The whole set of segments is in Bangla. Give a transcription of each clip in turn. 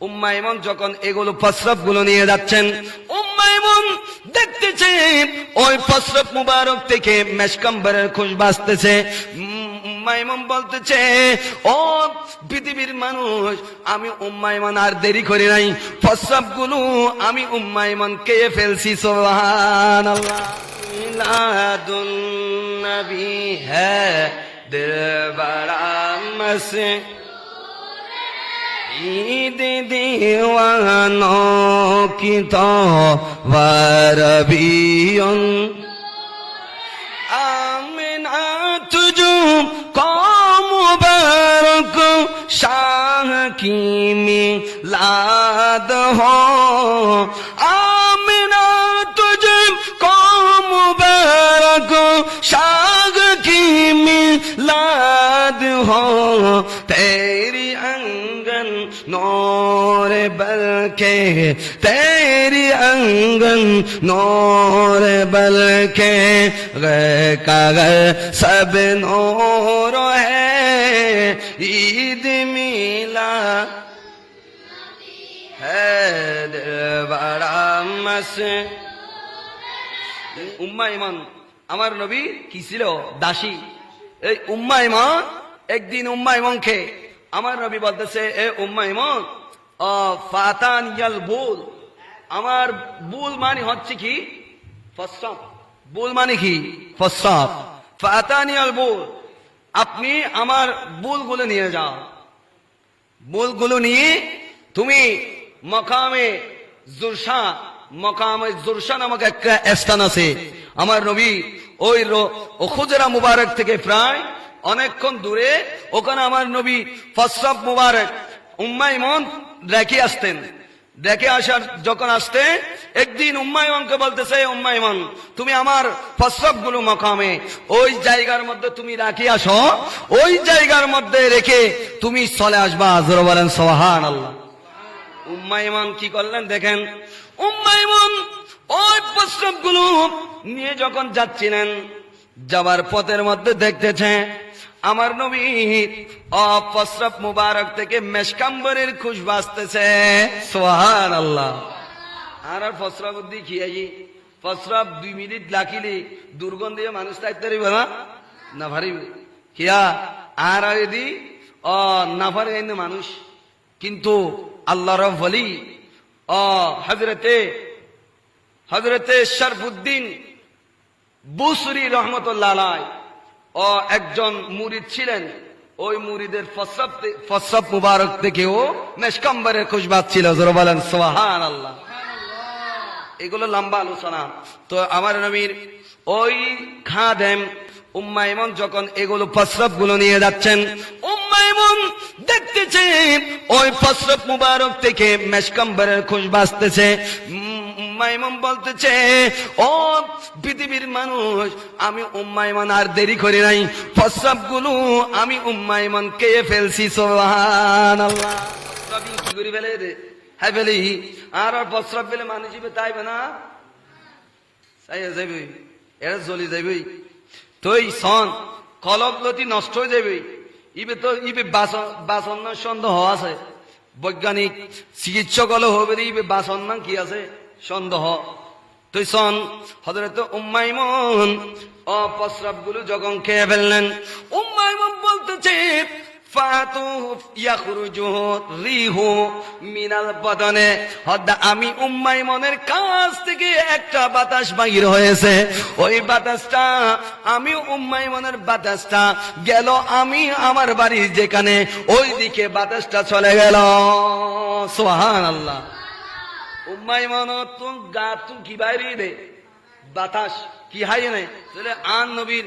উম্মাইমন যখন এগুলো প্রস্রাবগুলো নিয়ে যাচ্ছেন উম্মাইমন দেখতেছে, ওই প্রস্রাব মুবারক থেকে মেশকাম্বারের খুশ বাঁচতেছে। উম্মাইমন বলতেছে, ও পৃথিবীর মানুষ, আমি উম্মাইমান আর দেরি করি নাই। প্রস্রাবগুলো আমি উম্মাইমান কে ফেলছি সোহান আল্লাহ নবী হ্যাঁ দিল বড়া ঈদ দিওয়ানো কি তো বারবিয়ন আমিনা তুজু কম বারক শাহ কিমি লাদ হো? আমিনা তুজে কম বারক শাহ কিমি লাদ হো? তে নরে বলকে, তৈরি অঙ্গন নরে বলকে গে কাগল সব নোর ঈদ মিলা আমার নবী কি ছিল? দাসী। এই উম্মা ইমান একদিন উম্মা ইমন খেয়ে আমার নবী বলতেছে, এ উম্মা ইমান ফাতান ইয়াল আমার বুল মানে হচ্ছে কি? ফসব বুল মানে কি? ফসব ফাতান ইয়াল আপনি আমার বুলগুলো নিয়ে যাও। বুলগুলো নিয়ে তুমি মকামে জুরসা মকামে জুরসা নামক একটা স্থান আছে। আমার নবী ওই খুজরা মুবারক থেকে প্রায় অনেকক্ষণ দূরে, ওখানে আমার নবী ফসরফ মুবারক উম্মাইমন রেখে আসতেন। দেখে আসার যখন আসতে, একদিন উম্মাইমনকে বলতেছে উম্মাইমন, তুমি আমার ফসরফগুলো মকামে, ওই জায়গার মধ্যে তুমি রাখি আসো, ওই জায়গার মধ্যে রেখে তুমি চলে আসবা। আজর বলেন সোহান আল্লাহ উম্মাইমান কি করলেন দেখেন, উম্মাইমান ওই প্রস্তাবগুলো নিয়ে যখন যাচ্ছিলেন যাবার পথের মধ্যে দেখতেছে, আমার নবী অপ্রস্রাব মুবারক থেকে মেশকাম্বরের খুশ বাঁচতেছে। সোহান আল্লাহ আর আর ফসরাব দি খিয়াই দুই মিনিট লাখিলে দুর্গন্ধ দিয়ে মানুষ থাকতে পারিবে না? না পারিবে। কিয়া? আর আর অ, না এনে মানুষ। কিন্তু আল্লাহ রফলি অ হজরতে হজরতে শরফুদ্দিন বুসরি রহমতুল্লাহ ও একজন মুরিদ ছিলেন। ওই মুরিদের ফসব ফসব মুবারক থেকেও মেশকাম্বরের খুশবাদ ছিল বলেন সোহান আল্লাহ এগুলো লম্বা আলোচনা। তো আমার নবীর ওই খাদেম উম্মাইমন যখন এগুলো ফসরফগুলো নিয়ে যাচ্ছেন উম্মাইমন দেখতেছে ওই ফসরফ মুবারক থেকে মেশকাম্বরের খুশ বাঁচতেছে। উম্মাইমন বলতেছে, ও পৃথিবীর মানুষ, আমি উম্মাইমন আর দেরি করি নাই। ফসরফগুলো আমি উম্মাইমন কে ফেলছি সোহান আল্লাহ কি করে ফেলে হ্যাঁ ফেলি। আর আর প্রস্রাব পেলে মানুষ তাইবে না? যাবি এরা জ্বলি তুই সন কলবলতি নষ্ট হয়ে যাবে। ইবে তো, ইবে বাসন সন্দেহ আছে। বৈজ্ঞানিক চিকিৎসক হলে হবে ইবে বাসন কি আছে? সন্দেহ। তুই সন হজরত উম্মাইমন অপ্রস্রাবগুলো যখন খেয়ে ফেললেন উম্মাইমন বলতেছে আমি উম্মাই মনের কাছ থেকে একটা বাতাস বাহির হয়েছে। ওই বাতাসটা, আমি উম্মাই মনের বাতাসটা গেল আমি আমার বাড়ি যেখানে ওই দিকে বাতাসটা চলে গেল। সোহান আল্লাহ উম্মাই মন তুম গা তুম কি বাইরে বাতাস কি হাই নাই আন নবীর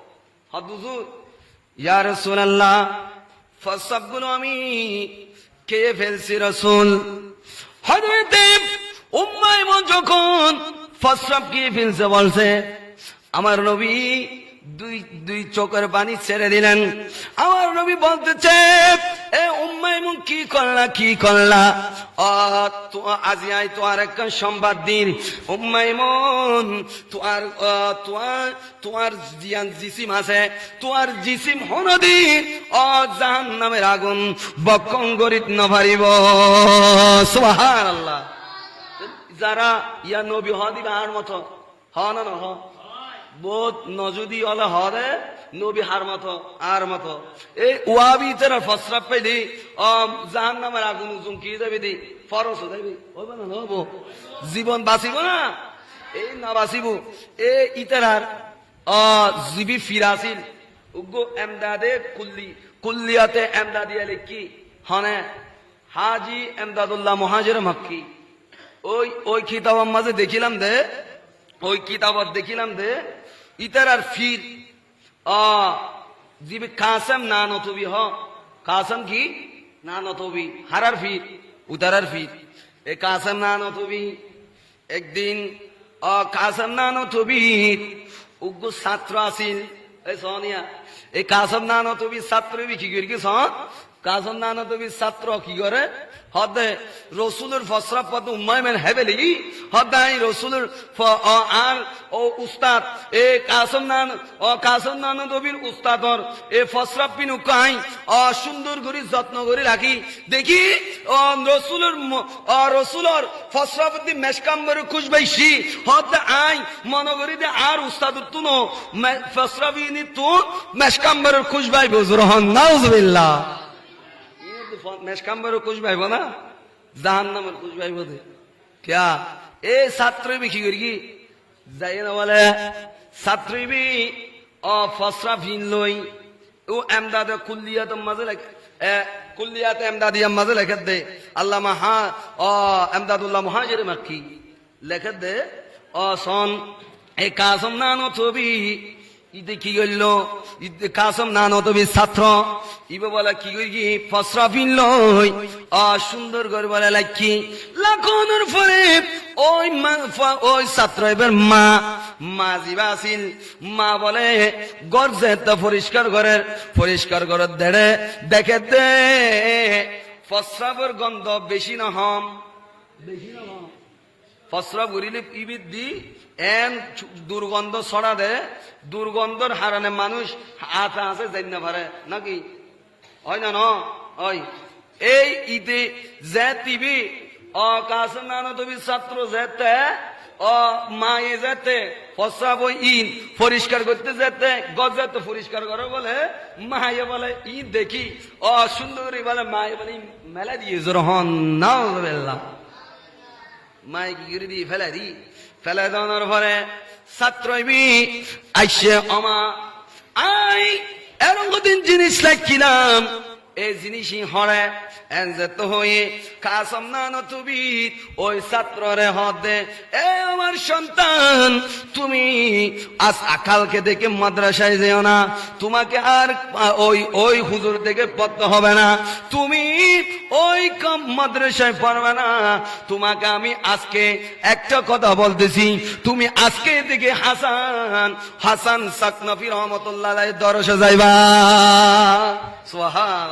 হ্যাঁ, হুজুর। ইয়া রাসূলুল্লাহ ফাসাবগুলো আমি, খেয়ে ফেলছি রাসূল। হযরত উম্মাইমুন যখন ফাসাব খেয়ে ফেলছে, বলছে, আমার নবী দুই দুই চোখের পানি ছেড়ে দিলেন। আমার নবী বলতেছে এ উম্মাই মুখ কি করলা কি করলা? তো আজি আই তোমার একটা সংবাদ দিন। উম্মাই মন তোমার আহ, তোমার তোমার জিয়ান জিসিম আছে। তোমার জিসিম হনদি ও জাহান নামের আগুন। বকং গরিত নভারিব। সুবহান আল্লাহ যারা ইয়া নবী হ দিবে আর মতো। হ না না হ বহুত নজুদি হলে হরে নবী হার মতো, আর মতো। এই ওয়াবি তেরা ফসরাপ পাই দি জাহান নামের আগুন উজুম কি দেবে দি? ফরস দেবি। হবে না, হব। জীবন বাঁচিব না? এই না বাঁচিব। এ ইতারার জিবি ফিরাসিল। উগ্গো এমদাদে কুল্লি, কুল্লিয়াতে এমদাদিয়া লিখি হনে, হাজি এমদাদুল্লাহ মহাজের মক্কি। ওই ওই কিতাবের মাঝে দেখিলাম দে, ওই কিতাবত দেখিলাম দে ইতার আর ফির। জিবি কাসম না নতবি হ। কাসম কি? না নতবি হারার ফির উতারার ফির। এ কাসম না নতবি একদিন অ কাসম না নতবি উগ্র ছাত্র আসিল। এই সোনিয়া এই কাসম না নতবি ছাত্র বি কি করি কি স কাসম না ছাত্র কি করে? হদে রসুলের ফসরা পদ উম্মায়মেন হেবেলি হদাই রসুলের ফ- অ আর ও উস্তাদ। এ কাসম নান ও কাসম নান দবির উস্তাদর এ ফসরা পিনু কাই। অ সুন্দর করে যত্ন করে রাখি। দেখি ও রসুলের অ রসুলর ফসরাপতি মেশকাম্বর খুশবাইছি হদ আই মনগরি দে আর উস্তাদ তুনো ফসরাবিনি তু মেশকাম্বর খুশবাই বুজরহন নাউজুবিল্লাহ। মেসকাম্বারও খুঁজ পাইব না? জাহান নামের খুঁজ পাইব ক্যা? এ ছাত্রই বি কি করি কি? যাই না বলে, ছাত্রই বি, অ, ফসরা ভিন লই। ও এমদাদ কুল্লিয়াত মাঝে লাগে কুল্লিয়াত এমদাদিয়া মাঝে লেখে দে। আল্লাহ মাহা অ এমদাদুল্লাহ মহাজের মাক্কি। লেখে দে, অ সন এ কাসম নানো ছবি ইতে কি করল? ইতে কাসম নানো তবে ছাত্র? ইবে বলে কি করি ফসরা লই অ সুন্দর করে বলে লাইকি লাখনের পরে ওই ওই ছাত্র এবার মা। মা জিবা আছিল মা বলে গর্জে তো পরিষ্কার করে পরিষ্কার করে দেড়ে দেখে দে। ফসরাবর গন্ধ বেশি না হম। বেশি না হম। ফসরা ঘুরিলে ইবিদ দি, এন দুর্গন্ধ ছড়া দে, দুর্গন্ধর হারানে মানুষ হাতে আছে যাই না পারে নাকি? হয় না ন? এই ইতে যে টিভি অ কাছে নানো তুমি ছাত্র যেতে অ মায়ে যেতে বই ইন পরিষ্কার করতে যেতে গজ যেতে পরিষ্কার করে বলে, মায়ে বলে ই দেখি, অ সুন্দরী বলে মায়ে বলে মেলা দিয়ে জোরহন নাও বেল্লা মাই গিরে দিয়ে ফেলে দি, ফেলে দেওয়ার পরে ছাত্রবি আইসে অমা আই, এরকম দিন জিনিস লাগছিলাম এই জিনিসই হরে এনজেত হয়ে কাসম না নতুবি ওই ছাত্ররে হদে, এ আমার সন্তান, তুমি আজ আকালকে দেখে মাদ্রাসায় যেও না, তোমাকে আর ওই ওই হুজুর থেকে পড়তে হবে না, তুমি ওই কম মাদ্রাসায় পড়বে না, তোমাকে আমি আজকে একটা কথা বলতেছি, তুমি আজকে থেকে হাসান হাসান সাকনফি রহমতুল্লাহ দরসে যাইবা। সোহান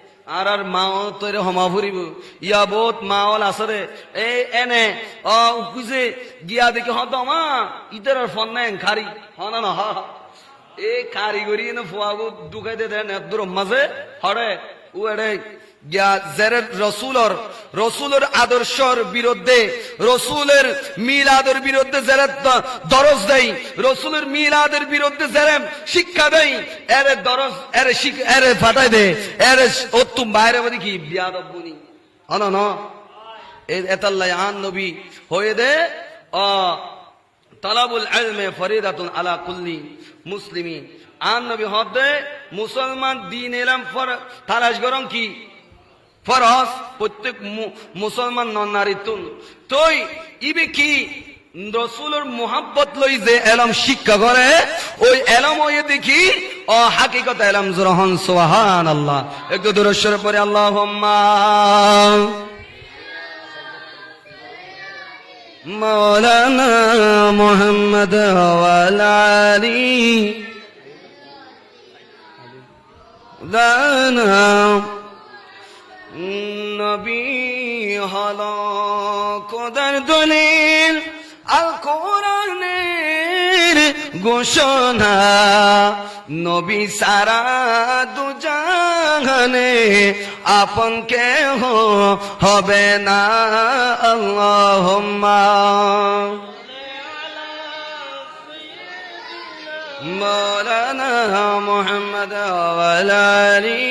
আর আর মাও তো হমা ফুরিব ইয়া বোত মাওল আসরে। এ, এনে, অ, উকুজে, গিয়া দেখি হত মা ইতার আর ফোন নাই, খারি। হন না, হা, হ। কারিগরি এনে ফুয়াগো দুখাইতে দেন এদুর মাঝে। হরে ও এড়ে রসুলর, রসুলের আদর্শর বিরুদ্ধে, রসুলের মিলাদের বিরুদ্ধে যারা দ- দরজ দেয় রসুলের মিলাদের বিরুদ্ধে যারা শিক্ষা দেয় এরে দরজ, এরে এরে ফাটাই দে, এরে ও তুম বাইরে বলি কি? বিয়াদব হন এতাল্লাই আন নবী হয়ে দে, অ, তালাবুল আলমে ফরিদাতুন আলা কুল্লি মুসলিমি। আন নবী হদে মুসলমান দিন এলাম ফর তালাশ গরম কি? ফরস প্রত্যেক মুসলমান নন্নারী তুন তই ইবে কি? রসুলের মোহাব্বত লই যে এলম শিক্ষা করে, ওই এলম হয়ে দেখি ও হাকিকত এলাম জরহন সোহান আল্লাহ একটু দূরেশ্বর পরে আল্লাহ মৌলানা মোহাম্মদ আলী। দানা নবী হল কোদার দলিল আল কোরআনের ঘোষণা। নবী সারা দুজাহানে আপন কেহ হবে না। আল্লাহ মৌলানা মোহাম্মদ আলী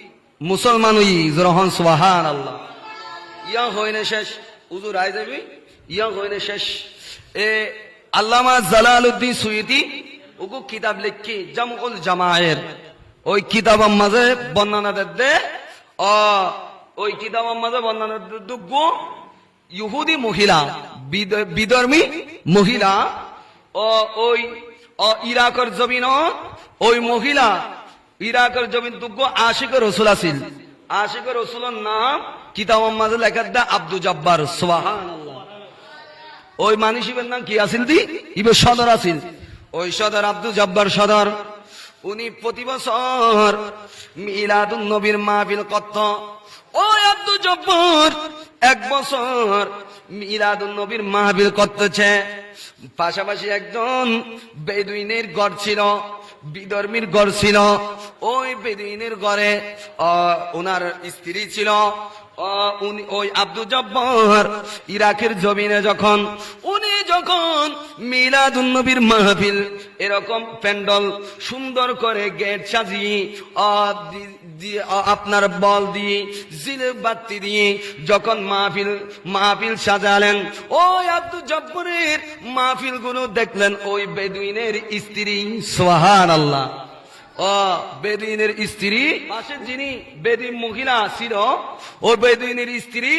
মুসলমান হই জরহন সুবহান আল্লাহ ইয়া হইনে শেষ। উজুর আই যাবি? ইয়া হইনে শেষ। এ আল্লামা জালালউদ্দিন সুয়ুতি ওগো কিতাব লিখি জামউল জামায়ের। ওই কিতাবের মাঝে বর্ণনা দে। অ, ওই কিতাবের মাঝে বর্ণনা দুগো ইহুদি মহিলা বিধর্মী মহিলা। ও ওই ইরাকর জমিন ওই মহিলা ইরাকের জমিন দুগ্গ আশিক রসুল আছিল। আশিক রসুলের নাম কিতাব মাঝে লেখার দা আব্দু জব্বার সোহান ওই মানিসিবের নাম কি আছিল দি? ইবে সদর আছিল। ওই সদর আব্দু জব্বার সদর। উনি প্রতি বছর মিলাদুন নবীর মাহফিল করত। ওই আব্দু জব্বর এক বছর মিলাদুন নবীর মাহফিল করতেছে। পাশাপাশি একজন বেদুইনের গড় ছিল। বিধর্মীর গড় ছিল। ওই বেদিনের আহ, ওনার স্ত্রী ছিল। উনি ওই আব্দুল জব্বর ইরাকের জমিনে যখন উনি যখন মিলাদুন নবীর মাহফিল এরকম প্যান্ডল সুন্দর করে গেট সাজিয়ে দিয়ে আপনার বল দিয়ে জিলে বাতি দিয়ে যখন মাহফিল মাহফিল সাজালেন, ওই আব্দুল জব্বরের মাহফিলগুলো দেখলেন, ওই বেদুইনের স্ত্রী সোহান আল্লাহ ও, বেদুইনের স্ত্রী পাশে যিনি বেদুইন মহিলা ছিল, ও বেদুইনের স্ত্রী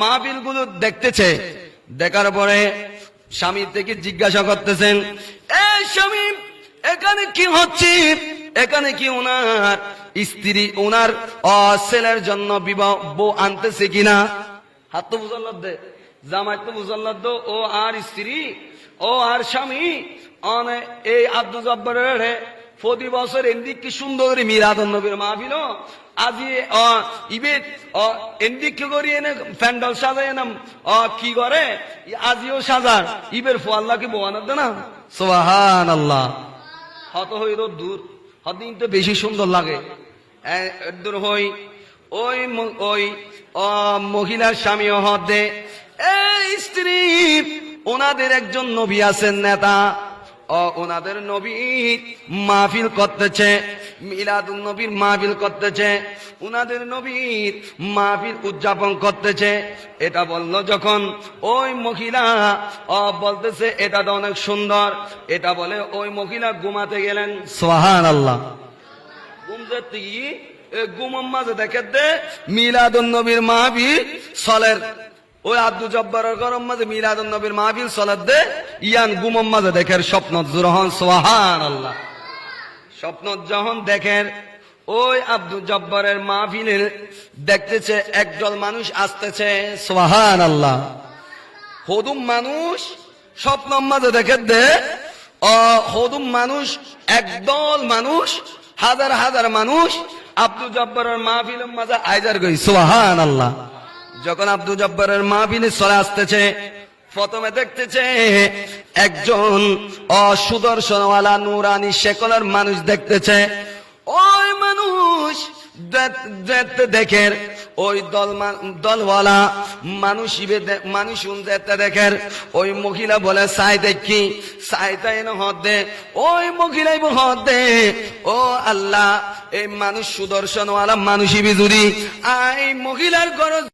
মাহফিলগুলো দেখতেছে। দেখার পরে স্বামী থেকে জিজ্ঞাসা করতেছেন এ স্বামী, এখানে কি হচ্ছে? এখানে কি ওনার স্ত্রী ওনার ছেলের জন্য বিবাহ বউ আনতেছে কিনা? হাত তো বুঝাল্লাদ দে। জামাই তো বুঝাল্লাদ দো, ও আর স্ত্রী, ও আর স্বামী, অনে এই আব্দুল জব্বরের প্রতি বছর এন্দিক কি সুন্দর করে মিরাদন নবীর মাহফিল আজি ইবে এন্দিক কি করি এনে প্যান্ডল সাজাই এনে কি করে? আজিও সাজার। ইবের ফোয়াল্লা কি বোয়ানার না। সোহান আল্লাহ হত হই তো দূর। হদিন তো বেশি সুন্দর লাগে। দূর হই, ওই ওই মহিলার স্বামী হদে। এই স্ত্রী, ওনাদের একজন নবী আছেন নেতা। ও ওনাদের নবী মাহফিল করতেছে। মিলাদুন নবীর মাহফিল করতেছে ওনাদের নবীর মাহফিল উদযাপন করতেছে। এটা বলল যখন ওই মহিলা ও বলতেছে এটা তো অনেক সুন্দর। এটা বলে ওই মহিলা ঘুমাতে গেলেন। সোহান আল্লাহ ঘুমতে গুমম মাঝে দেখে দে মিলাদুন নবীর মাহফিল সলের। ওই আব্দু জব্বারের গরম মাঝে মিলাদুন নবীর মাহফিল সলের দে ইয়ান গুমম মাঝে দেখের স্বপ্ন জুরহন সোহান আল্লাহ স্বপ্ন যখন দেখেন, ওই আব্দুল জব্বরের মাহফিলের দেখতেছে একদল মানুষ আসতেছে সোহান আল্লাহ হদুম মানুষ স্বপ্ন মাঝে দেখে দে হদুম মানুষ, একদল মানুষ, হাজার হাজার মানুষ আব্দুল জব্বরের মাহফিলের মাঝে আইজার গই সোহান আল্লাহ যখন আব্দুল জব্বরের মাহফিলে চলে আসতেছে প্রথমে দেখতেছে একজন অসুদর্শনওয়ালা নুরানি শেকলের মানুষ দেখতেছে ওই মানুষ, দেখ- দেখতে দেখে ওই দল দলওয়ালা মানুষ মানুষ দেখতে দেখে ওই মহিলা বলে, সাই দেখি সাইতাই হদে ওই মহিলাই হদে ও আল্লাহ, এই মানুষ সুদর্শনওয়ালা মানুষ যদি, আই মহিলার গরজ